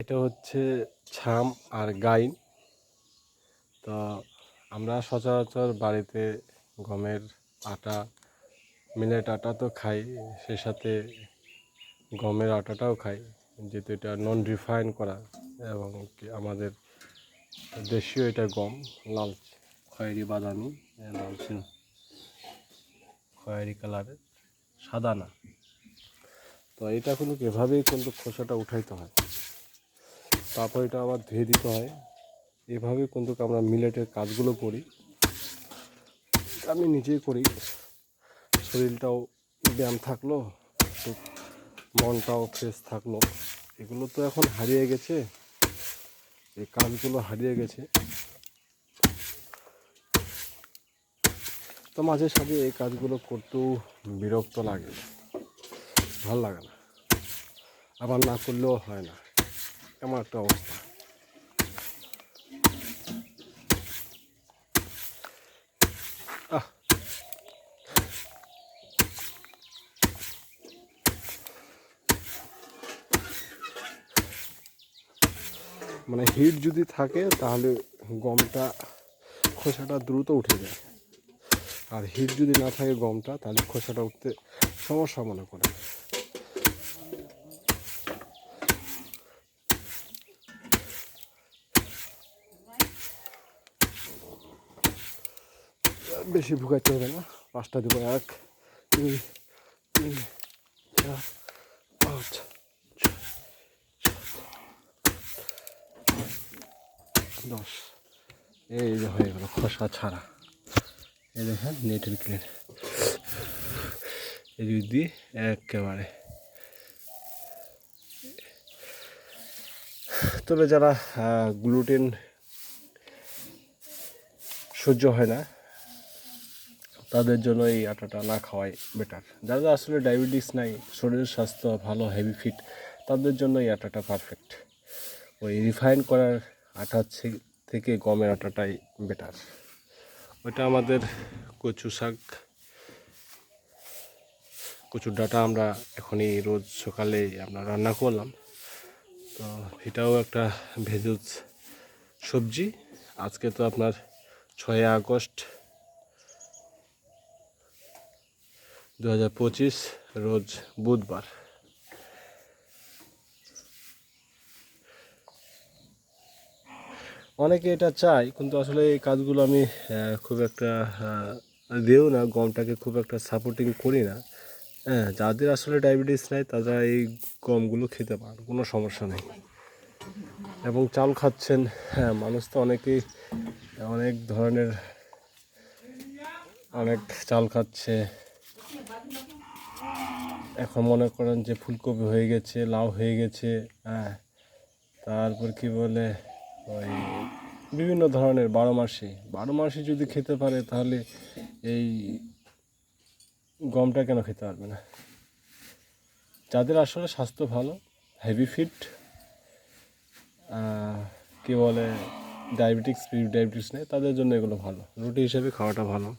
এটা হচ্ছে ছাম আর গাইন। তো আমরা সচরাচর বাড়িতে গমের আটা, মিলেট আটা তো খাই সে সাথে গমের আটাটাও খাই। যেহেতু এটা নন রিফাইন করা এবং আমাদের দেশীয় এটা গম, লাল খয়েরি বাদামি এ লালচে খয়েরি কালারের, সাদা না। তো এটা কিন্তু এভাবেই কিন্তু খোসাটা উঠাইতে হয়। তারপর এটা আবার ধুয়ে দিতে হয়। এভাবে কিন্তু আমরা মিলেটের কাজগুলো করি। আমি নিজেই করি। শরীরটাও ব্যায়াম থাকল একটু মনটাও ফ্রেশ থাকল। এগুলো তো এখন হারিয়ে গেছে। এই কাজগুলো হারিয়ে গেছে। তো মাঝে সাঝে এই কাজগুলো করতেও বিরক্ত লাগে। ভালো লাগে না। আবার না করলেও হয় না। এমন একটা অবস্থা। মানে হিট যদি থাকে, তাহলে গমটা, খোসাটা দ্রুত উঠে যায়। আর হিট যদি না থাকে গমটা, তাহলে খোসাটা উঠতে সমস্যা মনে করে। বেশি ভুগাইতে হবে না। পাঁচটা দেবো, এক, দুই, তিন, চার, পাঁচ দশ। এই যে হয়ে গেল খোসা ছাড়া। এই দেখেন নেটের ক্লিন এই দিয়ে একেবারে। তবে যারা গ্লুটেন সহ্য হয় না তাদের জন্য এই আটাটা না খাওয়াই বেটার যারা আসলে ডায়াবেটিস নাই, শরীরের স্বাস্থ্য ভালো হেভি ফিট তাদের জন্য এই আটাটা পারফেক্ট ওই রিফাইন করার আটা থেকে গমের আটাটাই বেটার ওইটা আমাদের কচু শাক, কচুর ডাটা আমরা এখনই রোজ সকালে আমরা রান্না করলাম। তো এটাও একটা ভেজজ সবজি। আজকে তো আপনার ছয় আগস্ট দু হাজার পঁচিশ, রোজ বুধবার। অনেকে এটা চায়, কিন্তু আসলে এই কাজগুলো আমি খুব একটা দিও না, গমটাকে খুব একটা সাপোর্টিং করি না। হ্যাঁ যাদের আসলে ডায়াবেটিস নাই, তারা এই গমগুলো খেতে পারে কোনো সমস্যা নেই। এবং চাল খাচ্ছেন হ্যাঁ মানুষ তো অনেকেই, অনেক ধরনের, অনেক চাল খাচ্ছে এখন মনে করেন যে ফুলকপি হয়ে গেছে, লাউ হয়ে গেছে হ্যাঁ। তারপর কি বলে, ওই বিভিন্ন ধরনের বারো মাসে। বারো মাসে যদি খেতে পারে তাহলে এই গমটা কেন খেতে পারবে না? যাদের আসলে স্বাস্থ্য ভালো হেভি ফিট কি বলে ডায়াবেটিক্স প্রি ডায়াবেটিস নেই, তাদের জন্য এগুলো ভালো। রুটি হিসেবে খাওয়াটা ভালো।